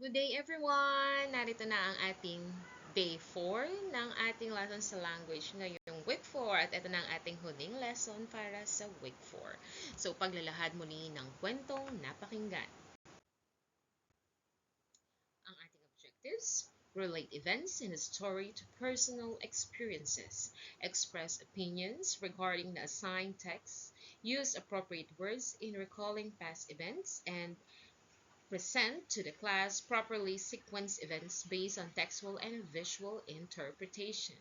Good day everyone! Narito na ang ating day 4 ng ating lesson sa language ngayong week 4 at ito na ang ating huling lesson para sa week 4. So paglalahad muli ng kwentong napakinggan. Ang ating objectives, relate events in a story to personal experiences, express opinions regarding the assigned text, use appropriate words in recalling past events, and present to the class properly sequenced events based on textual and visual interpretation.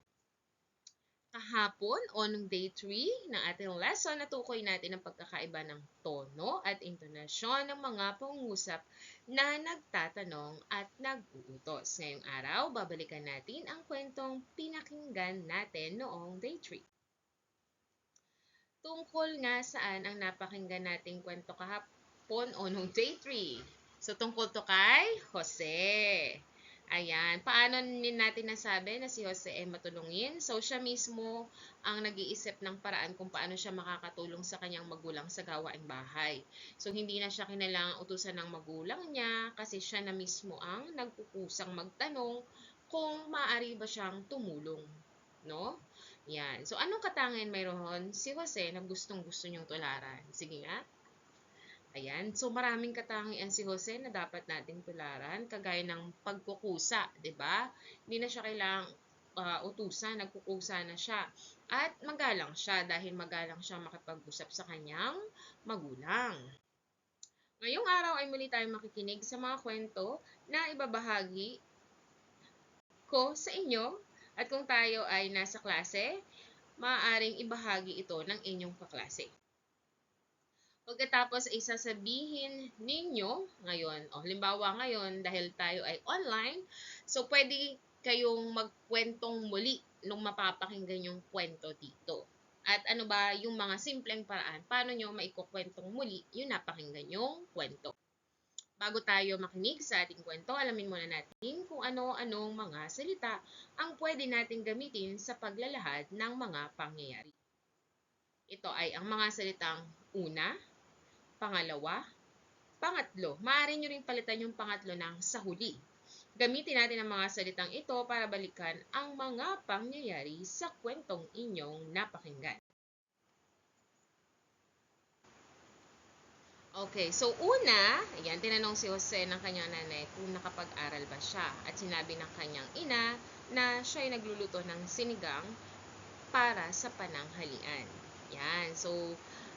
Kahapon, o nung day 3 ng ating lesson, natukoy natin ang pagkakaiba ng tono at intonasyon ng mga pangungusap na nagtatanong at nag-uutos. Ngayong araw, babalikan natin ang kwentong pinakinggan natin noong day 3. Tungkol nga saan ang napakinggan nating kwento kahapon o nung day 3? So, tungkol to kay Jose. Ayan. Paano natin nasabi na si Jose ay matulungin? So, siya mismo ang nag-iisip ng paraan kung paano siya makakatulong sa kanyang magulang sa gawaing bahay. So, hindi na siya kinalangang utusan ng magulang niya kasi siya na mismo ang nagkukusang magtanong kung maaari ba siyang tumulong. No? Yan. So, anong katangian mayroon si Jose na gustong gusto niyong tularan? Sige nga. Ayan. So, maraming katangian si Jose na dapat nating tularan, kagaya ng pagkukusa, ba? Hindi na siya kailangang uh, utusan, nagkukusa na siya. At magalang siya dahil magalang siya makipag-usap sa kanyang magulang. Ngayong araw ay muli tayong makikinig sa mga kwento na ibabahagi ko sa inyo. At kung tayo ay nasa klase, maaaring ibahagi ito ng inyong kaklase. Pagkatapos ay sasabihin ninyo ngayon, o halimbawa ngayon dahil tayo ay online, so pwede kayong magkwentong muli nung mapapakinggan yung kwento dito. At ano ba yung mga simpleng paraan paano nyo maikukwentong muli yung napakinggan yung kwento. Bago tayo makinig sa ating kwento, alamin muna natin kung ano-anong mga salita ang pwede nating gamitin sa paglalahad ng mga pangyayari. Ito ay ang mga salitang una, Pangalawa, pangatlo, maaari nyo rin palitan yung pangatlo ng sa huli. Gamitin natin ang mga salitang ito para balikan ang mga pangyayari sa kwentong inyong napakinggan. Okay, so una, ayan, tinanong si Jose ng kanyang nanay kung nakapag-aral ba siya. At sinabi ng kanyang ina na siya ay nagluluto ng sinigang para sa pananghalian. Yan, so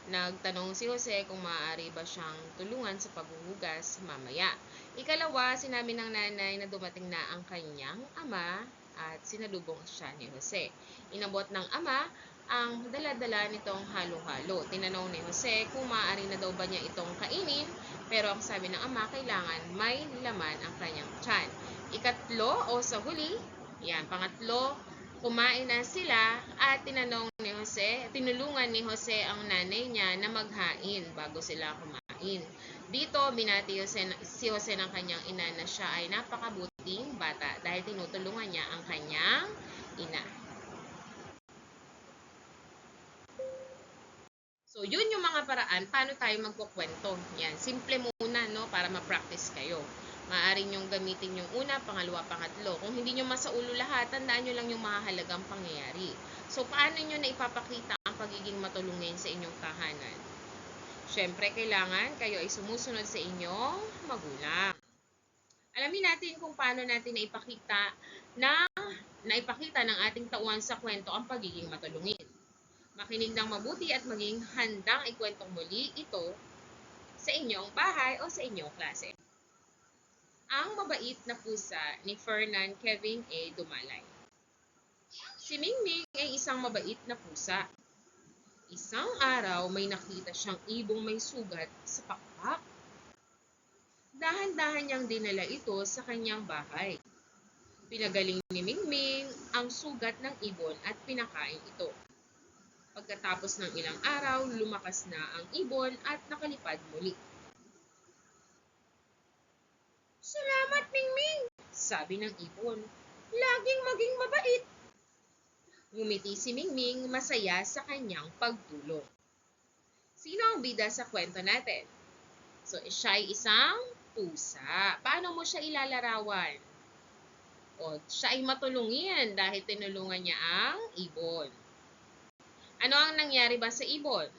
Nagtanong si Jose kung maaari ba siyang tulungan sa paghuhugas mamaya. Ikalawa, sinabi ng nanay na dumating na ang kanyang ama at sinalubong siya ni Jose. Inabot ng ama ang dala-dala nitong halo-halo. Tinanong ni Jose kung maaari na daw ba niya itong kainin, pero ang sabi ng ama, kailangan may laman ang kanyang tiyan. Ikatlo o sa huli, yan, pangatlo, Kumain na sila at tinanong ni Jose, tinulungan ni Jose ang nanay niya na maghain bago sila kumain. Dito, binati Jose, si Jose ng kanyang ina na siya ay napakabuting bata dahil tinutulungan niya ang kanyang ina. So, yun yung mga paraan paano tayo magkukwento. Yan, simple muna no para ma-practice kayo. Maaaring nyong gamitin yung una, pangalawa, pangatlo. Kung hindi nyo masaulo lahat, tandaan nyo lang yung mahalagang pangyayari. So, paano nyo na ipapakita ang pagiging matulungin sa inyong tahanan? Siyempre, kailangan kayo ay sumusunod sa inyong magulang. Alamin natin kung paano natin naipakita na naipakita ng ating tauhan sa kwento ang pagiging matulungin. Makinig ng mabuti at maging handang ikwentong muli ito sa inyong bahay o sa inyong klase. Mabait na pusa ni Fernan Kevin A. Dumalay. Si Mingming ay isang mabait na pusa. Isang araw may nakita siyang ibong may sugat sa pakpak. Dahan-dahan niyang dinala ito sa kanyang bahay. Pinagaling ni Mingming ang sugat ng ibon at pinakain ito. Pagkatapos ng ilang araw, lumakas na ang ibon at nakalipad muli. Salamat, Mingming, sabi ng ibon. Laging maging mabait. Ngumiti si Mingming masaya sa kanyang pagtulong. Sino ang bida sa kwento natin? So, siya ay isang pusa. Paano mo siya ilalarawan? O, siya ay matulungin dahil tinulungan niya ang ibon. Ano ang nangyari ba sa ibon?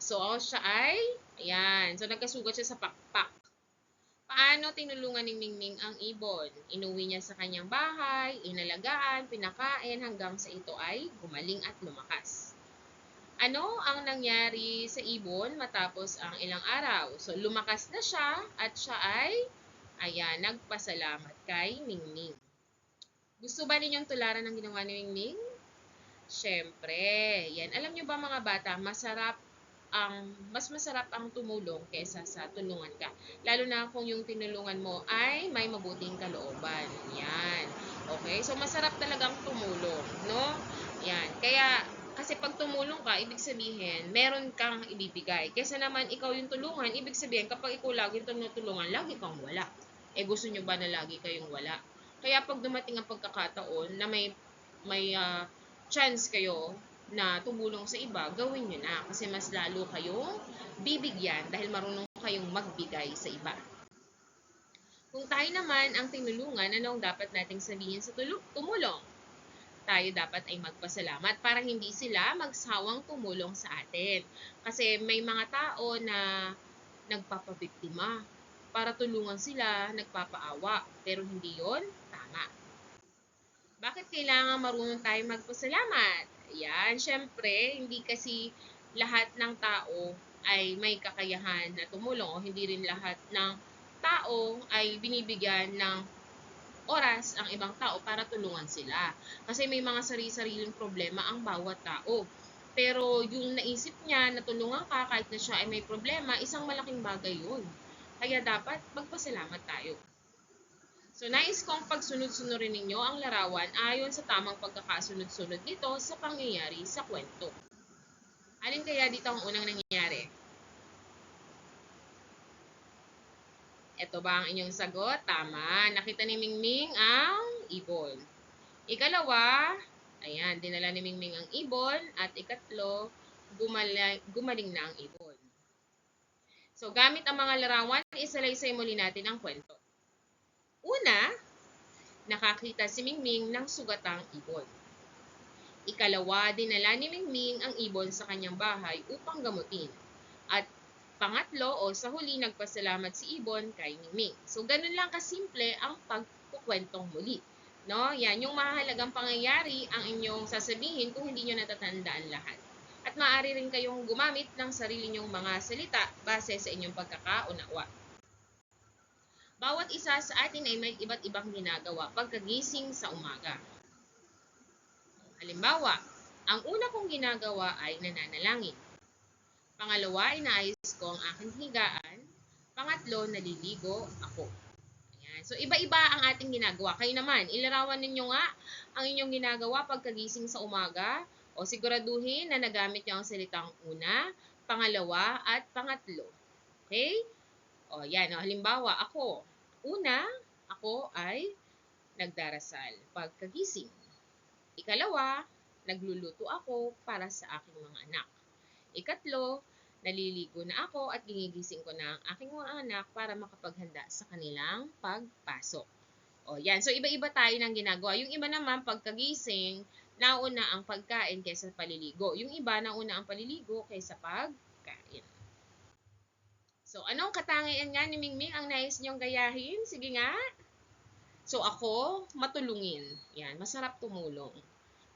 So, siya ay, ayan, so nagkasugat siya sa pakpak. Paano tinulungan ni Mingming ang ibon? Inuwi niya sa kanyang bahay, inalagaan, pinakain hanggang sa ito ay gumaling at lumakas. Ano ang nangyari sa ibon matapos ang ilang araw? So, lumakas na siya at siya ay, ayan, nagpasalamat kay Mingming. Gusto ba ninyong tularan ang ginawa ni Mingming? Siyempre, yan. Alam niyo ba mga bata, masarap ang mas masarap ang tumulong kaysa sa tulungan ka. Lalo na kung yung tinulungan mo ay may mabuting kalooban. Yan. Okay? So masarap talagang tumulong, no? Yan. Kaya kasi pag tumulong ka, ibig sabihin, meron kang ibibigay. Kaysa naman ikaw yung tulungan, ibig sabihin, kapag ikaw lagi tinutulungan, lagi kang wala. Eh gusto nyo ba na lagi kayong wala? Kaya pag dumating ang pagkakataon na may may ah, chance kayo na tumulong sa iba, gawin nyo na. Kasi mas lalo kayong bibigyan dahil marunong kayong magbigay sa iba. Kung tayo naman ang tinulungan, anong dapat nating sabihin sa tumulong? Tayo dapat ay magpasalamat para hindi sila magsawang tumulong sa atin. Kasi may mga tao na nagpapabiktima para tulungan sila, nagpapaawa. Pero hindi yon tama. Bakit kailangan marunong tayo magpasalamat? Yan, syempre, hindi kasi lahat ng tao ay may kakayahan na tumulong o hindi rin lahat ng tao ay binibigyan ng oras ang ibang tao para tulungan sila. Kasi may mga sari-sariling problema ang bawat tao. Pero yung naisip niya na tulungan ka kahit na siya ay may problema, isang malaking bagay yun. Kaya dapat magpasalamat tayo. So, nais kong pagsunod-sunurin ninyo ang larawan ayon sa tamang pagkakasunod-sunod nito sa pangyayari sa kwento. Alin kaya dito ang unang nangyayari? Ito ba ang inyong sagot? Tama. Nakita ni Mingming ang ibon. Ikalawa, ayan, dinala ni Mingming ang ibon. At ikatlo, gumaling, gumaling na ang ibon. So, gamit ang mga larawan, isalaysay muli natin ang kwento. Una, nakakita si Mingming ng sugatang ibon. Ikalawa, dinala ni Mingming ang ibon sa kanyang bahay upang gamutin. At pangatlo o sa huli, nagpasalamat si ibon kay Mingming. So, ganun lang kasimple ang pagkukwentong muli. No? Yan, yung mahalagang pangyayari ang inyong sasabihin kung hindi nyo natatandaan lahat. At maaari rin kayong gumamit ng sarili nyong mga salita base sa inyong pagkakaunawa. Bawat isa sa atin ay may iba't ibang ginagawa pagkagising sa umaga. Halimbawa, ang una kong ginagawa ay nananalangin. Pangalawa, inaayos ko ang aking higaan. Pangatlo, naliligo ako. Ayan. So, iba-iba ang ating ginagawa. Kayo naman, ilarawan ninyo nga ang inyong ginagawa pagkagising sa umaga o siguraduhin na nagamit niyo ang salitang una, pangalawa, at pangatlo. Okay? O, yan. O, halimbawa, ako. Una, ako ay nagdarasal pagkagising. Ikalawa, nagluluto ako para sa aking mga anak. Ikatlo, naliligo na ako at ginigising ko na ang aking mga anak para makapaghanda sa kanilang pagpasok. O, yan. So, iba-iba tayo ng ginagawa. Yung iba naman, pagkagising, nauna ang pagkain kaysa paliligo. Yung iba, nauna ang paliligo kaysa pagkain. So, anong katangian nga ni Mingming ang nais niyong gayahin? Sige nga. So, ako, matulungin. Yan, masarap tumulong.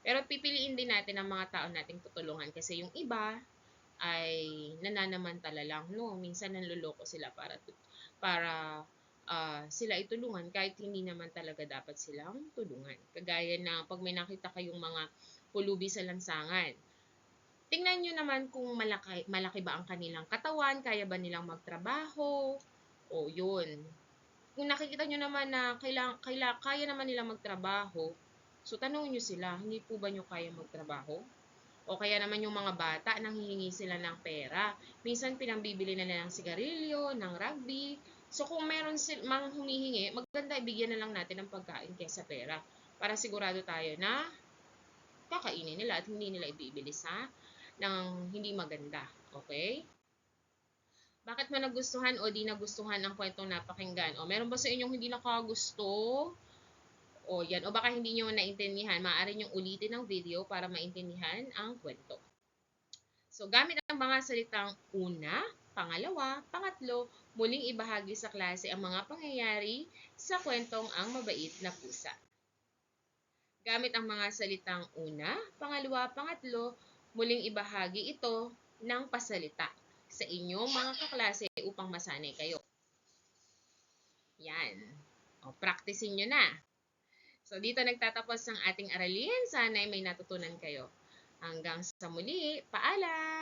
Pero pipiliin din natin ang mga tao nating tutulungan kasi yung iba ay nananamantala lang, no? Minsan nanloloko sila para para uh, sila itulungan kahit hindi naman talaga dapat silang tulungan. Kagaya na pag may nakita kayong mga pulubi sa lansangan, tingnan nyo naman kung malaki, malaki ba ang kanilang katawan, kaya ba nilang magtrabaho, o yun. Kung nakikita nyo naman na kailang, kaila, kaya naman nilang magtrabaho, so tanong nyo sila, hindi po ba nyo kaya magtrabaho? O kaya naman yung mga bata, nang hihingi sila ng pera. Minsan pinambibili na nila ng sigarilyo, ng rugby, So kung meron sil mang humihingi, maganda ibigyan na lang natin ng pagkain kaysa pera para sigurado tayo na kakainin nila at hindi nila ibibili sa ng hindi maganda. Okay? Bakit mo nagustuhan o di nagustuhan ang kwentong napakinggan? O meron ba sa inyong hindi nakagusto? O yan, o baka hindi nyo naintindihan, maaari nyo ulitin ang video para maintindihan ang kwento. So, gamit ang mga salitang una, pangalawa, pangatlo, muling ibahagi sa klase ang mga pangyayari sa kwentong ang mabait na pusa. Gamit ang mga salitang una, pangalawa, pangatlo, muling ibahagi ito ng pasalita sa inyong mga kaklase upang masanay kayo. Yan. O, practicein nyo na. So, dito nagtatapos ang ating aralin. Sana ay may natutunan kayo. Hanggang sa muli, paalam!